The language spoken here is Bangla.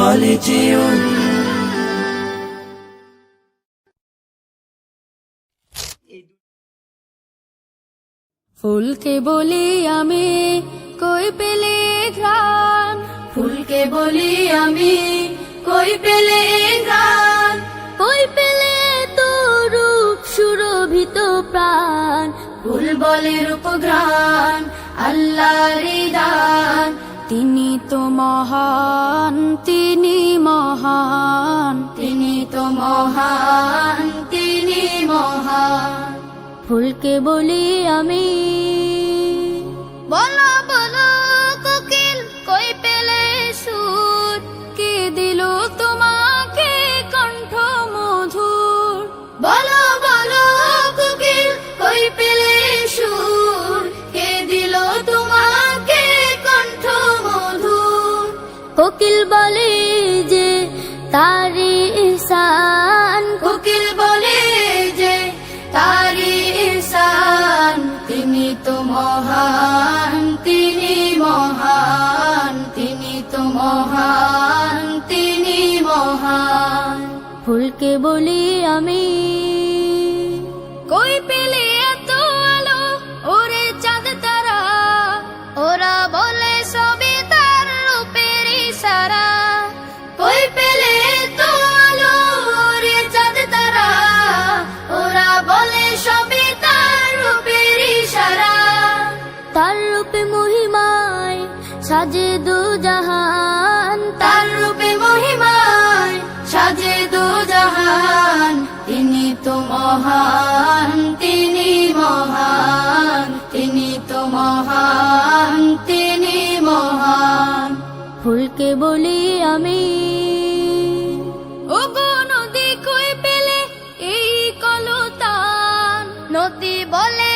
خالدون ফুলকে বলি আমি কই পেলে ঘ্রাণ ফুলকে বলি আমি কই পেলে ঘ্রাণ কই পেলে তো রূপ সুরভিত প্রাণ ফুল বলে রূপঘ্রাণ আল্লাহর দান তিনি তো মহান তিনি মহান। তিনি তো মহান তিনি মহান। ফুলকে বলি আমি কোকিল বলে যে তারি ইহসান কোকিল বলে যে তারি ইহসান তিনি তো মহান তিনি মহান তিনি তো মহান তিনি মহান। ফুলকে বলি আমি সাজে দু জাহান, তার রূপে মহিমায় সাজে দু জাহান। তিনি তো মহান, তিনি মহান, তিনি তো মহান, তিনি মহান। ফুলকে বলি আমি নদী কই পেলে এই কলতান? নদী বলে